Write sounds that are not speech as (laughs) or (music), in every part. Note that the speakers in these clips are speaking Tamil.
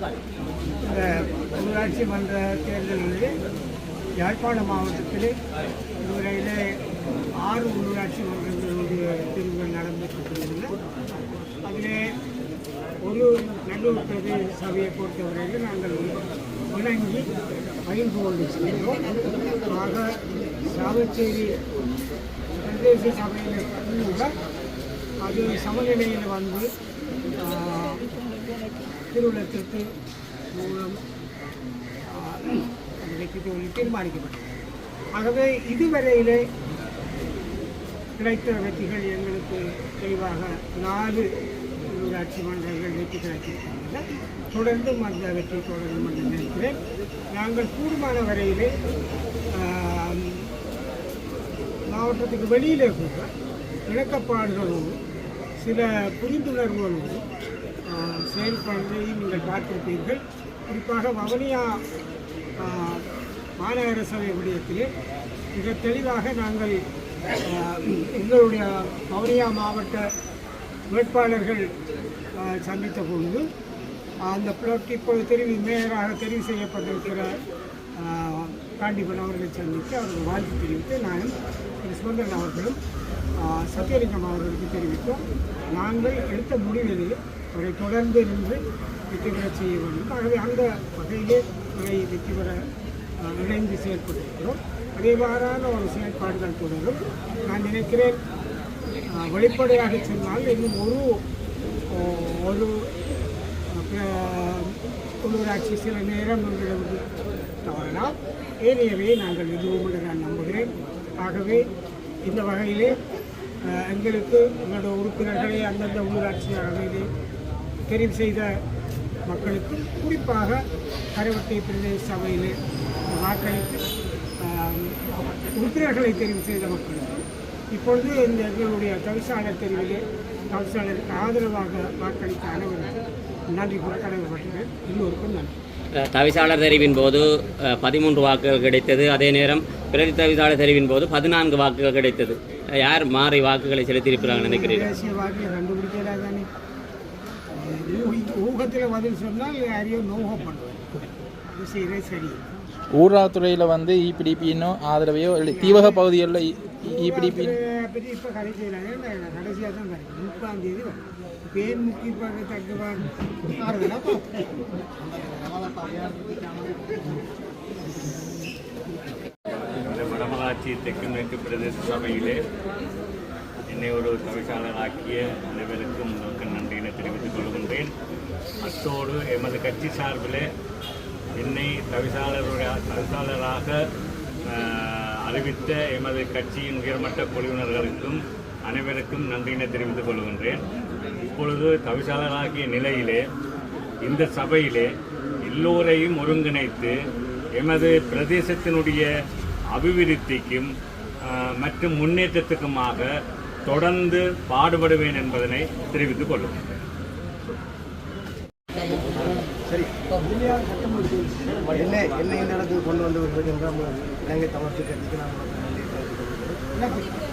இந்த ஊராட்சி மன்ற தேர்தலில் யாழ்ப்பாண மாவட்டத்தில் இதுவரையில் ஆறு உள்ளாட்சி மன்றங்களுடைய தேர்வுகள் நடந்துகிட்டு அதில் ஒரு நல்லூர் பிரதேச சபையை பொறுத்தவரையில் நாங்கள் இணங்கி பயிர்ந்து கொண்டு ஆக சாவச்சேரி பிரதேச சபையில் கூட அது சமநிலையில் வந்து திருவிழத்திற்கு மூலம் ஆஹ், தீர்மானிக்கப்பட்டது. ஆகவே இதுவரையிலே கிடைத்த வெற்றிகள் எங்களுக்கு தெளிவாக நாலு உள்ளாட்சி மன்றங்கள் வெற்றி கிடைத்திருக்கின்றன தொடர்ந்தும் அந்த வெற்றி தொடரும் என்று நினைக்கிறேன் நாங்கள் கூடுமான வரையிலே மாவட்டத்துக்கு வெளியிலே கூட இணக்கப்பாடுகளோடு சில புரிந்துணர்வுகளோடு ஆ, நீங்கள் பார்த்திருப்பீர்கள். குறிப்பாக வவனியா மாநகர சபை விடயத்திலே மிக தெளிவாக நாங்கள் எங்களுடைய வவுனியா மாவட்ட வேட்பாளர்கள் சந்தித்த பொழுது அந்த பிளாட் இப்போது தெரிவு மேயராக தெரிவு செய்யப்பட்டிருக்கிற காண்டிபன் அவர்களை சந்தித்து அவர்கள் வாழ்த்து தெரிவித்து நானும் திரு சுமந்திரன் அவர்களும் சத்தியலிங்கம் அவர்களுக்கு தெரிவித்தோம். நாங்கள் எடுத்த முடிவிலே அவரை தொடர்ந்து நின்று வெற்றி பெற செய்ய வேண்டும். ஆகவே அந்த வகையிலே அவரை வெற்றி பெற இணைந்து செயல்பட்டிருக்கிறோம் அதேவாறான ஒரு செயற்பாடுகள் தொடரும். நான் நினைக்கிறேன் வெளிப்படையாக சொன்னால் இன்னும் ஒரு ஒரு உள்ளூராட்சி சில நேரம் எங்களிடம் தவறலாம். ஏனையவை நாங்கள் எதுவும் என்று நான் நம்புகிறேன். ஆகவே இந்த வகையிலே எங்களுக்கு எங்களோட உறுப்பினர்களை அந்தந்த உள்ளூராட்சி அளவிலே தெரிவு செய்த மக்களுக்கு குறிப்பாக கரைவட்டை பிரதேச சபையிலே வாக்களித்து உறுப்பினர்களை தெரிவு செய்த மக்களுக்கு இப்பொழுது இந்த எங்களுடைய தவிசாளர் தெரிவிலே தவிசாளருக்கு ஆதரவாக வாக்களித்த அனைவருக்கும் நன்றி கூற கடமைப்பட்டுள்ளேன். எல்லோருக்கும் நன்றி. தவிசாளர் தெரிவின் போது பதிமூன்று வாக்குகள் கிடைத்தது. அதே நேரம் பிரதி தவிசாளர் தெரிவின் போது பதினான்கு வாக்குகள் கிடைத்தது. யார் மாறி வாக்குகளை செலுத்தியிருக்கிறாங்க நினைக்கிறீர்கள்? தேசிய வாக்கில் கண்டுபிடிக்கல தானே ஊகத்தில் பதில் சொன்னால் யாரையும் நோகப்படுவேன் அது செய்கிறே சரி. ஊராத்துறையில் வந்து E இபிடிபின்னு ஆதரவையோ இல்லை தீவக பகுதிகளில் இபிடிபி பற்றி இப்போ கடை செய்யலாங்க கடைசியாக தான் முப்பாம் தேதி பேர் பார்க்க ஆறுதலாக இந்த கட்சி தெற்கு மேற்கு பிரதேச சபையிலே என்னை ஒரு தவிசாளராக்கிய அனைவருக்கும் உங்களுக்கு நன்றியினை தெரிவித்துக் கொள்கின்றேன். அத்தோடு எமது கட்சி சார்பில் என்னை தவிசாளருடைய தவிசாளராக அறிவித்த எமது கட்சியின் உயர்மட்ட குழுவினர்களுக்கும் அனைவருக்கும் நன்றியினை தெரிவித்துக் கொள்கின்றேன். இப்பொழுது தவிசாளராகிய நிலையிலே இந்த சபையிலே எல்லோரையும் ஒருங்கிணைத்து எமது பிரதேசத்தினுடைய அபிவிருத்திக்கும் மற்றும் முன்னேற்றத்துக்குமாக தொடர்ந்து பாடுபடுவேன் என்பதனை தெரிவித்துக் கொள்ளும். என்னை என்னை இந்த இடத்துக்கு கொண்டு வந்து விடுகின்ற இலங்கை தமிழ் கட்சிக்கு நான்.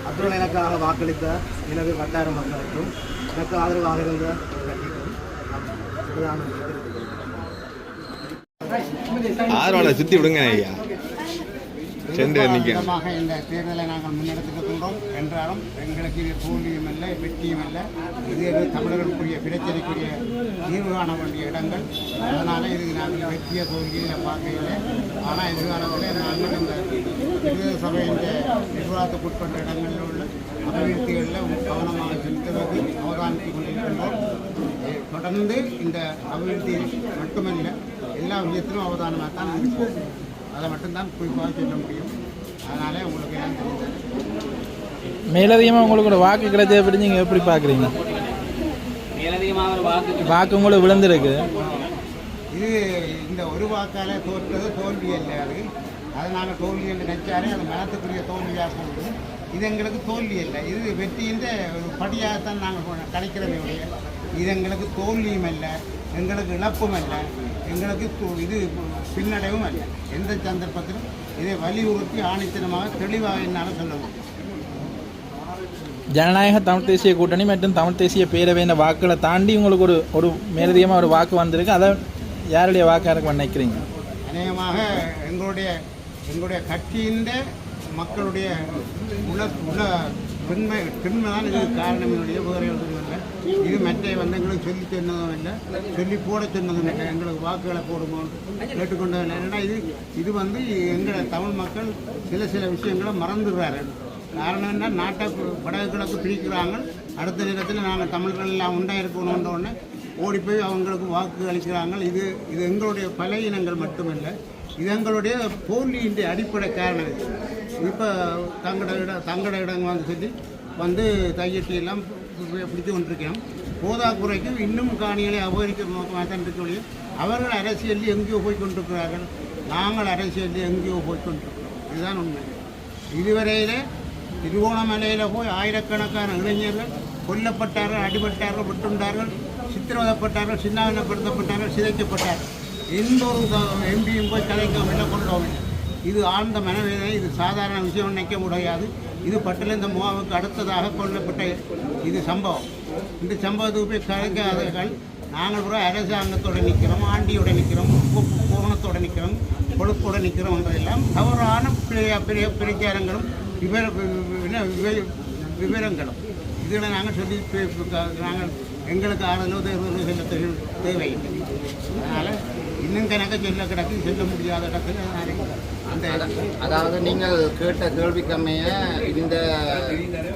அத்துடன் எனக்காக வாக்களித்த எனது வட்டார மக்களுக்கும் எனக்கு ஆதரவாக இருந்த ஆதரவாளர் சுத்தி விடுங்க ஐயா. விதமாக இந்த தேர்தலை நாங்கள் முன்னெடுத்துக்கின்றோம் என்றாலும் எங்களுக்கு இது தோல்வியும் அல்ல வெற்றியும் அல்ல. இது தமிழர்களுக்குரிய பிரச்சனைக்குரிய தீர்வு காண வேண்டிய இடங்கள். அதனால் இது நாங்கள் வெற்றிய தோல்வியை பார்க்கையில் ஆனால் எதிர்காலத்தில் நாங்கள் இந்த பிரதேச சபையின் நிர்வாகத்துக்குட்பட்ட இடங்களில் உள்ள அபிவிருத்திகளில் கவனமாக செலுத்துவதற்கு அவதானித்துக் கொண்டிருக்கின்றோம். தொடர்ந்து இந்த அபிவிருத்தி மட்டுமல்ல எல்லா விஷயத்திலும் அவதானமாக தான் இருப்போம் அதை மட்டும்தான் குறிப்பாக சொல்ல முடியும். அதனாலே உங்களுக்கு எல்லாம் தெரிஞ்சது. மேலதிகமாக உங்களுக்கு ஒரு வாக்கு கிடைச்சதை பற்றி நீங்கள் எப்படி பார்க்குறீங்க? மேலதிகமாக ஒரு வாக்கு வாக்கு உங்களுக்கு விழுந்திருக்கு. இது இந்த ஒரு வாக்கால தோற்றது தோல்வி அல்ல அது. அதை நாங்கள் தோல்வி என்று நினைச்சாலே அது மனத்துக்குரிய தோல்வியாக போகுது இது எங்களுக்கு தோல்வி இல்லை இது வெற்றியின் ஒரு படியாகத்தான் நாங்கள் கிடைக்கிறதே ஒழிய. இது எங்களுக்கு தோல்வியும் அல்ல எங்களுக்கு இழப்பும் அல்ல. எங்களுக்கு இது பின்னடைவும் அல்ல எந்த சந்தர்ப்பத்திலும் இதை வலியுறுத்தி ஆணித்தனமாக தெளிவாக என்னால் சொல்ல முடியும். ஜனநாயக தமிழ் தேசிய கூட்டணி மற்றும் தமிழ் தேசிய பேரவையின் வாக்குகளை தாண்டி உங்களுக்கு ஒரு ஒரு மேலதிகமாக ஒரு வாக்கு வந்திருக்கு. அதை யாருடைய வாக்காக நினைக்கிறீங்க? அநேகமாக எங்களுடைய எங்களுடைய கட்சியின் மக்களுடைய உள்ள உள்ள பெண்மை பெண்மை தான் இதுக்கு காரணம். என்னுடைய இல்லை இது மற்ற வந்து எங்களுக்கு சொல்லி சொன்னதும் இல்லை. சொல்லி போட சொன்னதும் இல்லை. எங்களுக்கு வாக்குகளை போடுவோம் கேட்டுக்கொண்டதும் இல்லை. ஏன்னா இது இது வந்து எங்களை தமிழ் மக்கள் சில சில விஷயங்களை மறந்துடுறாரு. காரணம் என்ன? நாட்டை வடக்கு கிழக்கு பிரிக்கிறாங்க. அடுத்த நேரத்தில் நாங்கள் தமிழர்கள் எல்லாம் உண்டா இருக்கணுன்ற உடனே ஓடி போய் அவங்களுக்கு வாக்கு அளிக்கிறாங்க. இது இது எங்களுடைய பலையினங்கள் மட்டுமில்லை இது எங்களுடைய போலியின் அடிப்படை காரணம் இப்போ தங்கட இடம் தங்கட இடங்க வந்து சொல்லி வந்து தையட்டி எல்லாம் பிடித்து கொண்டிருக்கிறோம். போதாக்குறைக்கும் இன்னும் காணிகளை அபகரிக்க மாதான் இருக்க அவர்கள் அரசியலில் எங்கேயோ போய் கொண்டிருக்கிறார்கள். நாங்கள் அரசியலில் எங்கேயோ போய் கொண்டிருக்கிறோம். இதுதான் உண்மை. இதுவரையில் திருவோணமலையில் போய் ஆயிரக்கணக்கான இளைஞர்கள் கொல்லப்பட்டார்கள் அடிபட்டார்கள் வெட்டுண்டார்கள் சித்திரவதப்பட்டார்கள் சின்னாவினப்படுத்தப்பட்டார்கள் சிதைக்கப்பட்டார்கள். எந்த ஒரு எம்பியும் போய் கலைக்க இல்லை கொண்டோம் இது ஆழ்ந்த மனவேதனை இது சாதாரண விஷயம் நினைக்க முடியாது. இது பட்டியலிந்த முகாமுக்கு அடுத்ததாக கொல்லப்பட்ட இது சம்பவம். இந்த சம்பவத்துக்கு போய் கலைக்காதவர்கள் நாங்கள் கூட அரசாங்கத்தோடு நிற்கிறோம் ஆண்டியோட நிற்கிறோம் கோணத்தோடு நிற்கிறோம் கொழுப்போடு நிற்கிறோம் என்றதெல்லாம் தவறான பிரிய பிரிய பிரச்சாரங்களும் விவர விவரங்களும். இதில் நாங்கள் சொல்லி நாங்கள் எங்களுக்கு ஆறுதலோ தேர்தலோ செல்ல தேவையில்லை. அதனால் இன்னும் கணக்க சொல்ல கிடக்கு செல்ல முடியாத இடத்துல அதனால அந்த அதாவது நீங்கள் கேட்ட கேள்விக்கம்மைய இந்த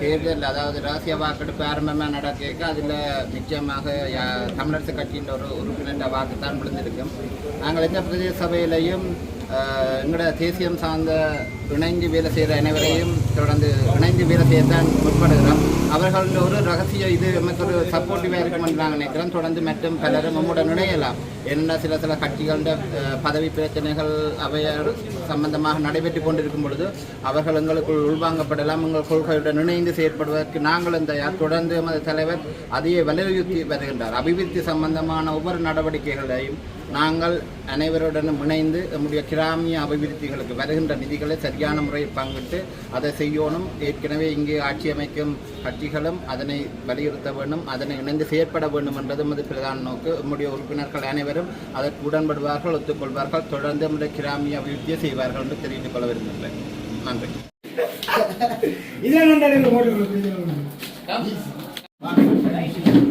தேர்தல் அதாவது ரகசிய வாக்கெடுப்பு ஆரம்பமாக நடக்க அதில் நிச்சயமாக தமிழரசு கட்சியின் ஒரு உறுப்பினர் வாக்கு தான் விழுந்திருக்கும். நாங்கள் எந்த பிரதேச சபையிலையும் எங்களோட தேசியம் சார்ந்த இணைந்து வேலை செய்கிற அனைவரையும் தொடர்ந்து இணைந்து வேலை செய்ய தான் முற்படுகிறோம். அவர்கள் ஒரு ரகசிய இது நமக்கு ஒரு சப்போர்ட்டிவாக இருக்கும் நாங்கள் நினைக்கிறோம். தொடர்ந்து மற்றும் பலரும் நம்மோட இணையலாம். என்ன சில சில கட்சிகளோட பதவி பிரச்சனைகள் அவை சம்பந்தமாக நடைபெற்று கொண்டிருக்கும் பொழுது அவர்கள் எங்களுக்குள் உள்வாங்கப்படலாம். எங்கள் கொள்கையுடன் இணைந்து செயற்படுவதற்கு நாங்களும் தயார் தொடர்ந்து எமது தலைவர் அதையே வலியுறுத்தி வருகின்றார். அபிவிருத்தி சம்பந்தமான ஒவ்வொரு நடவடிக்கைகளையும் நாங்கள் அனைவருடனும் இணைந்து நம்முடைய கிராமிய அபிவிருத்திகளுக்கு வருகின்ற நிதிகளை சரியான முறையில் பங்கிட்டு அதை செய்யணும். ஏற்கனவே இங்கே ஆட்சி அமைக்கும் கட்சிகளும் அதனை வலியுறுத்த வேண்டும் அதனை இணைந்து செயற்பட வேண்டும் என்பது நமது பிரதான நோக்கு. நம்முடைய உறுப்பினர்கள் அனைவரும் அதற்கு உடன்படுவார்கள் ஒத்துக்கொள்வார்கள் தொடர்ந்து நம்முடைய கிராமிய அபிவிருத்தியை செய்வார்கள் என்று தெரிவித்துக் கொள்ள விரும்புகிறேன். நன்றி. (laughs)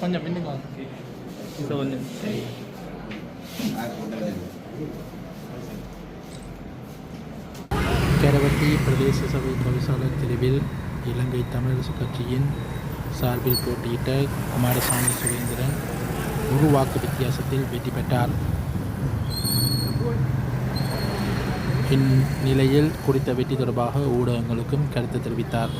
கொஞ்சம் பின்னுக்கு வாங்க இது கொஞ்சம் கரவட்டி பிரதேச சபை தவிசாளர் தெருவில் இலங்கை தமிழரசு கட்சியின் சார்பில் போட்டியிட்ட குமாரசாமி சுரேந்திரன் ஒரு வாக்கு வித்தியாசத்தில் வெற்றி பெற்றார். இந்நிலையில் குறித்த வெற்றி தொடர்பாக ஊடகங்களுக்கும் கருத்து தெரிவித்தார்.